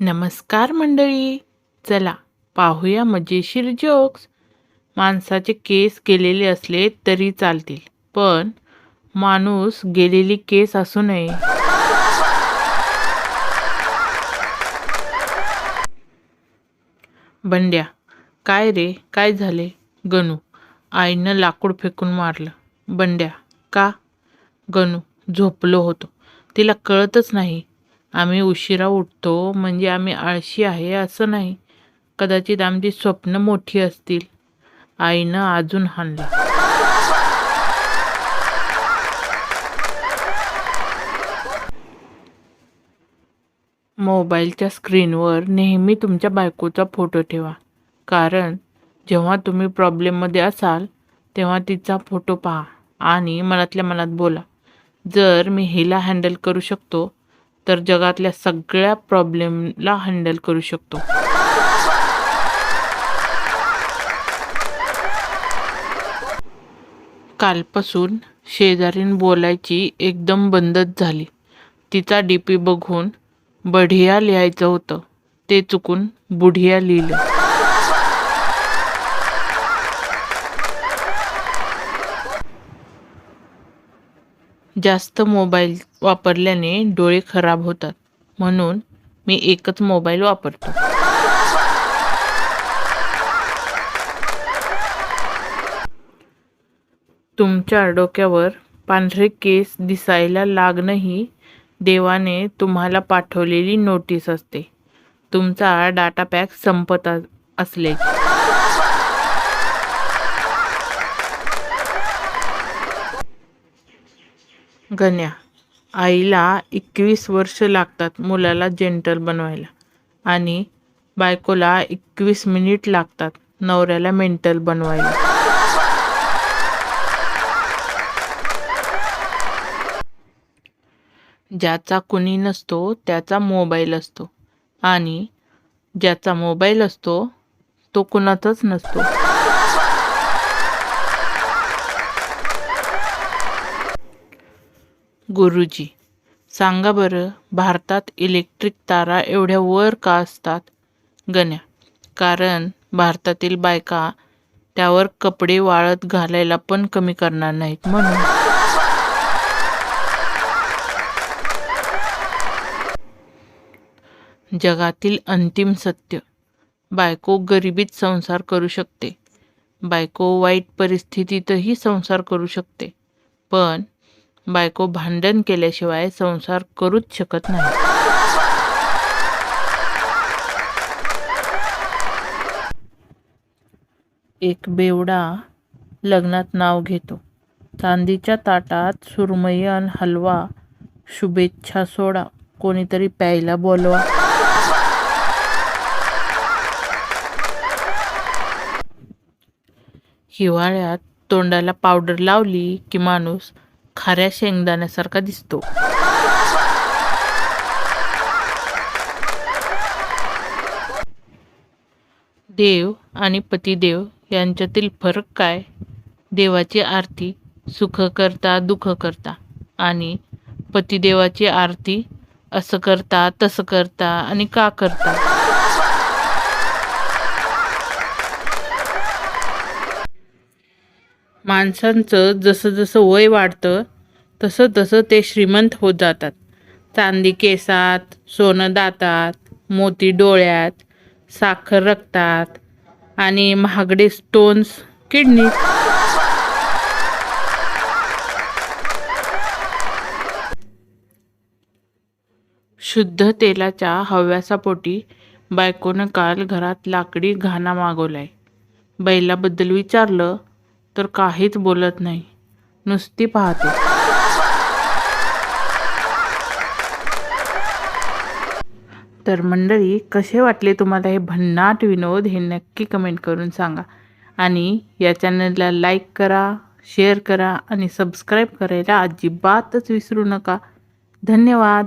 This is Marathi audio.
नमस्कार मंडळी. चला पाहूया मजेशीर जोक्स. माणसाचे केस गेलेले असले तरी चालतील पण माणूस गेलेली केस असू नये. बंड्या काय रे? काय झाले? गणू आईनं लाकूड फेकून मारलं. बंड्या का? गणू झोपलो होतो. तिला कळतच नाही. आम्ही उशिरा उठतो म्हणजे आम्ही आळशी आहे असं नाही. कदाचित आमची स्वप्न मोठी असतील. आईनं अजून हाणला. मोबाईलच्या स्क्रीनवर नेहमी तुमच्या बायकोचा फोटो ठेवा. कारण जेव्हा तुम्ही प्रॉब्लेममध्ये असाल तेव्हा तिचा फोटो पहा आणि मनातल्या मनात बोला. जर मी हिला हँडल करू शकतो तर जगातल्या सगळ्या प्रॉब्लेमला हँडल करू शकतो. कालपासून शेजारीन बोलायची एकदम बंदच झाली. तिचा डी पी बघून बढिया लिहायचं होतं. ते चुकून बुढिया लिहिलं. जास्त मोबाईल वापरल्याने डोळे खराब होतात. म्हणून मी एकच मोबाईल वापरतो. तुमच्या डोक्यावर पांढरे केस दिसायला लागणं ही देवाने तुम्हाला पाठवलेली नोटीस असते. तुमचा डाटा पॅक संपत असले. गण्या आईला एकवीस वर्ष लागतात मुलाला जेंटल बनवायला. आणि बायकोला एकवीस मिनिट लागतात नवऱ्याला मेंटल बनवायला. ज्याचा कुणी नसतो त्याचा मोबाईल असतो. आणि ज्याचा मोबाईल असतो तो कुणाचाच नसतो. गुरुजी. सांगा बरं भारतात इलेक्ट्रिक तारा एवढ्या वर का असतात? गण्या. कारण भारतातील बायका त्यावर कपडे वाळत घालायला पण कमी करणार नाहीत. म्हणून जगातील अंतिम सत्य. बायको गरिबीत संसार करू शकते. बायको वाईट परिस्थितीतही संसार करू शकते. पण बायको भांडण केल्याशिवाय संसार करूच शकत नाही. एक बेवडा लग्नात नाव घेतो. चांदीच्या ताटात सुरमई हलवा शुभेच्छा सोडा कोणीतरी प्यायला बोलवा. हिवाळ्यात तोंडाला पावडर लावली की माणूस खाऱ्या शेंगदाण्यासारखा दिसतो. देव आणि पतिदेव यांच्यातील फरक काय? देवाची आरती सुख करता दुःख करता आणि पतिदेवाची आरती असं करता तसं करता आणि का करता? माणसांचं जसं जसं वय वाढतं तसं तसं ते श्रीमंत होत जातात. चांदी केसात सोनं दातात मोती डोळ्यात साखर रक्तात आणि महागडे स्टोन्स किडनीत शुद्ध तेलाच्या हव्यासापोटी बायकोनं काल घरात लाकडी घाणा मागवलाय. बैलाबद्दल विचारलं तर काहीच बोलत नाही. नुसती पाहते. तर मंडळी कसे वाटले तुम्हाला हे भन्नाट विनोद हे नक्की कमेंट करून सांगा. आणि या चॅनलला लाईक करा शेअर करा आणि सबस्क्राईब करायला अजिबातच विसरू नका. धन्यवाद.